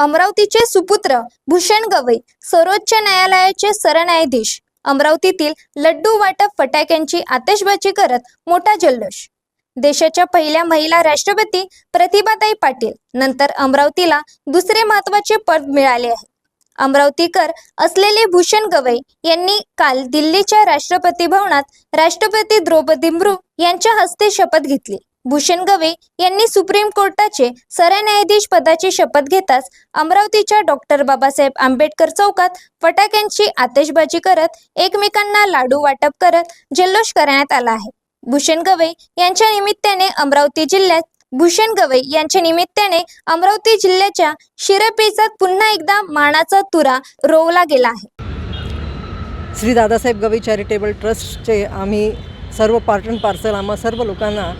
अमरावतीचे सुपुत्र भूषण गवई सर्वोच्च न्यायालयाचे सरन्यायाधीश. अमरावतीतील लड्डू वाटप फटाक्यांची आतिषबाजी करत मोठा जल्लोष. देशाच्या पहिल्या महिला राष्ट्रपती प्रतिभाताई पाटील. नंतर अमरावतीला दुसरे महत्त्वाचे पद मिळाले आहे. अमरावतीकर असलेले भूषण गवई यांनी काल दिल्लीच्या राष्ट्रपती भवनात राष्ट्रपती द्रौपदी मुर्मू यांच्या हस्ते शपथ घेतली. भूषण गवे यांनी सुप्रीम कोर्टाचे सरन्यायाधीश पदाची शपथ घेताच अमरावतीच्या डॉक्टर बाबासाहेब आंबेडकर चौकात फटाक्यांची आतिषबाजी करत एकमेकांना लाडू वाटप करत जल्लोष करण्यात आला आहे. भूषण गवई यांच्या निमित्ताने अमरावती जिल्ह्यात भूषण गवई यांच्या निमित्ताने अमरावती जिल्ह्याच्या शिरपेचात पुन्हा एकदा मानाचा तुरा रोवला गेला आहे. श्री दादासाहेब गवई चॅरिटेबल ट्रस्टचे आम्ही सर्व पार्ट अँड पार्सल आम्हा सर्व लोकांना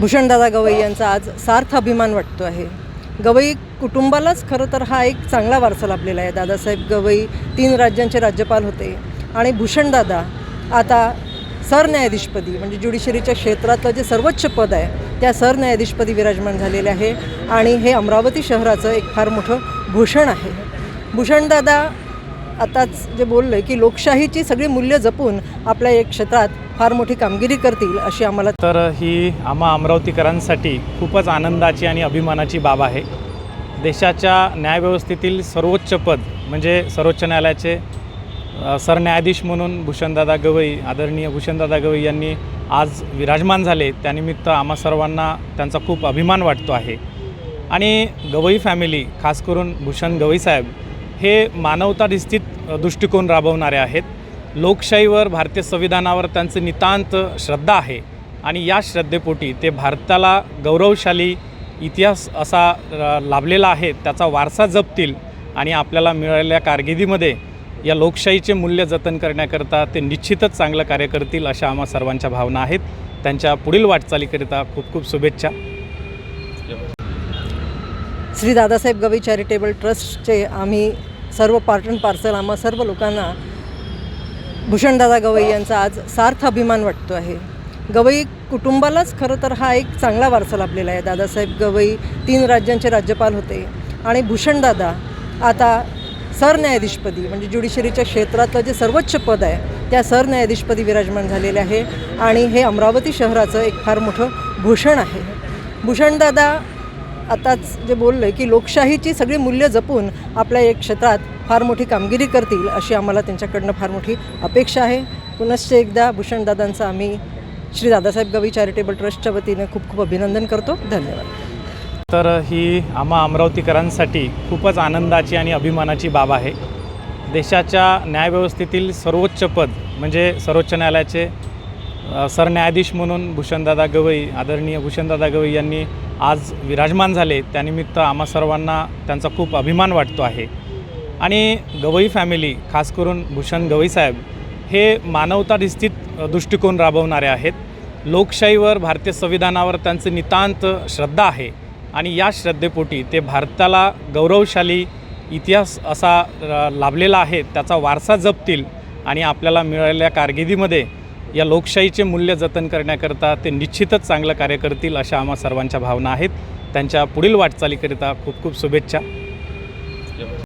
भूषणदादा गवई यांचा आज सार्थ अभिमान वाटतो आहे. गवई कुटुंबालाच खरं तर हा एक चांगला वारसा लाभलेला आहे. दादासाहेब गवई तीन राज्यांचे राज्यपाल होते आणि भूषणदादा आता सरन्यायाधीशपदी म्हणजे ज्युडिशरीच्या क्षेत्रातलं जे सर्वोच्च पद आहे त्या सरन्यायाधीशपदी विराजमान झालेले आहे आणि हे अमरावती शहराचं एक फार मोठं भूषण आहे. भूषणदादा आताच जे बोललं की लोकशाहीची सगळी मूल्य जपून आपल्या एक क्षेत्रात फार मोठी कामगिरी करतील अशी आम्हाला तर ही आम्हा अमरावतीकरांसाठी खूपच आनंदाची आणि अभिमानाची बाब आहे. देशाच्या न्यायव्यवस्थेतील सर्वोच्च पद म्हणजे सर्वोच्च न्यायालयाचे सरन्यायाधीश म्हणून भूषणदादा गवई आदरणीय भूषणदादा गवई यांनी आज विराजमान झाले. त्यानिमित्त आम्हा सर्वांना त्यांचा खूप अभिमान वाटतो आहे. आणि गवई फॅमिली खास करून भूषण गवई साहेब हे मानवताधिष्ठित दृष्टिकोन राबवणारे आहेत. लोकशाहीवर भारतीय संविधानावर त्यांचं नितांत श्रद्धा आहे. आणि या श्रद्धेपोटी ते भारताला गौरवशाली इतिहास असा लाभलेला आहे त्याचा वारसा जपतील आणि आपल्याला मिळालेल्या कारकिर्दीमध्ये या लोकशाहीचे मूल्य जतन करण्याकरता ते निश्चितच चांगलं कार्य करतील अशा आम्हा सर्वांच्या भावना आहेत. त्यांच्या पुढील वाटचालीकरिता खूप खूप शुभेच्छा. श्री दादासाहेब गवई चॅरिटेबल ट्रस्टचे आम्ही सर्व पार्ट अँड पार्सल आम्हा सर्व लोकांना भूषणदादा गवई यांचा आज सार्थ अभिमान वाटतो आहे. गवई कुटुंबालाच खरं तर हा एक चांगला वारसा लाभलेला आहे. दादासाहेब गवई तीन राज्यांचे राज्यपाल होते आणि भूषणदादा आता सरन्यायाधीशपदी म्हणजे ज्युडिशरीच्या क्षेत्रातलं जे सर्वोच्च पद आहे त्या सरन्यायाधीशपदी विराजमान झालेले आहे आणि हे अमरावती शहराचं एक फार मोठं भूषण आहे. भूषणदादा आताच जे बोललं की लोकशाहीची सगळी मूल्य जपून आपल्या एक क्षेत्रात फार मोठी कामगिरी करतील अशी आम्हाला त्यांच्याकडनं फार मोठी अपेक्षा आहे. पुनश्च एकदा भूषणदादांचं आम्ही श्री दादासाहेब गवई चॅरिटेबल ट्रस्टच्या वतीनं खूप खूप अभिनंदन करतो. धन्यवाद. तर ही आम्हा अमरावतीकरांसाठी खूपच आनंदाची आणि अभिमानाची बाब आहे. देशाच्या न्यायव्यवस्थेतील सर्वोच्च पद म्हणजे सर्वोच्च न्यायालयाचे सरन्यायाधीश म्हणून भूषणदादा गवई आदरणीय भूषणदादा गवई यांनी आज विराजमान झाले त्यानिमित्त आम्हा सर्वांना त्यांचा खूप अभिमान वाटतो आहे. आणि गवई फॅमिली खास करून भूषण गवई साहेब हे मानवताधिस्थित दृष्टिकोन राबवणारे आहेत. लोकशाहीवर भारतीय संविधानावर त्यांचं नितांत श्रद्धा आहे. आणि या श्रद्धेपोटी ते भारताला गौरवशाली इतिहास असा लाभलेला आहे त्याचा वारसा जपतील आणि आपल्याला मिळालेल्या कारकिर्दीमध्ये या लोकशाहीचे मूल्य जतन करण्याकरता ते निश्चितच चांगलं कार्य करतील अशा आम्हा सर्वांच्या भावना आहेत. त्यांच्या पुढील वाटचालीकरिता खूप खूप शुभेच्छा.